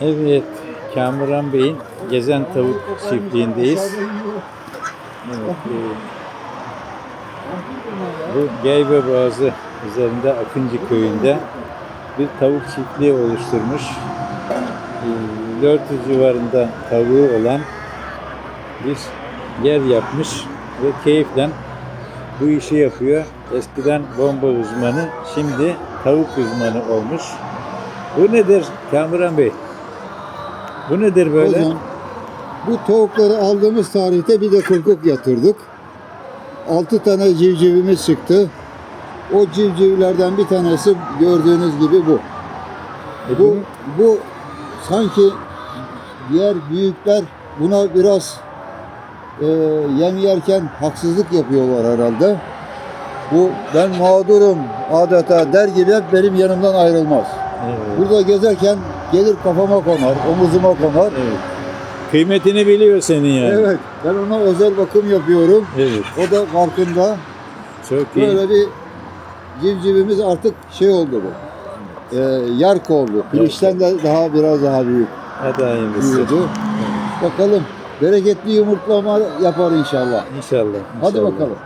Evet, Kamuran Bey'in Gezen Tavuk Çiftliği'ndeyiz. E, bu Geybe Boğazı üzerinde Akıncı Köyü'nde bir tavuk çiftliği oluşturmuş. E, 400 civarında tavuğu olan bir yer yapmış ve keyifle bu işi yapıyor. Eskiden bomba uzmanı, şimdi tavuk uzmanı olmuş. Bu nedir Kamuran Bey? Bu nedir böyle? Hocam, bu tavukları aldığımız tarihte bir de kurkuk yatırdık. 6 tane civcivimiz çıktı. O civcivlerden bir tanesi gördüğünüz gibi bu. E Bu, bu sanki diğer büyükler buna biraz e, yem yerken haksızlık yapıyorlar herhalde. Bu ben mağdurum adeta der gibi hep benim yanımdan ayrılmaz. Evet. Burada gezerken gelir kafama konar, omuzuma konar. Evet. Kıymetini biliyor senin yani. Evet, ben ona özel bakım yapıyorum. Evet. O da farkında. Çok iyi. Böyle bir civcivimiz artık şey oldu bu. Ee, yark oldu. Pirinçten de daha biraz daha büyük Hadi hayırlısı. büyüdü. Bakalım bereketli yumurtlama yapar inşallah. İnşallah. Hadi inşallah. bakalım.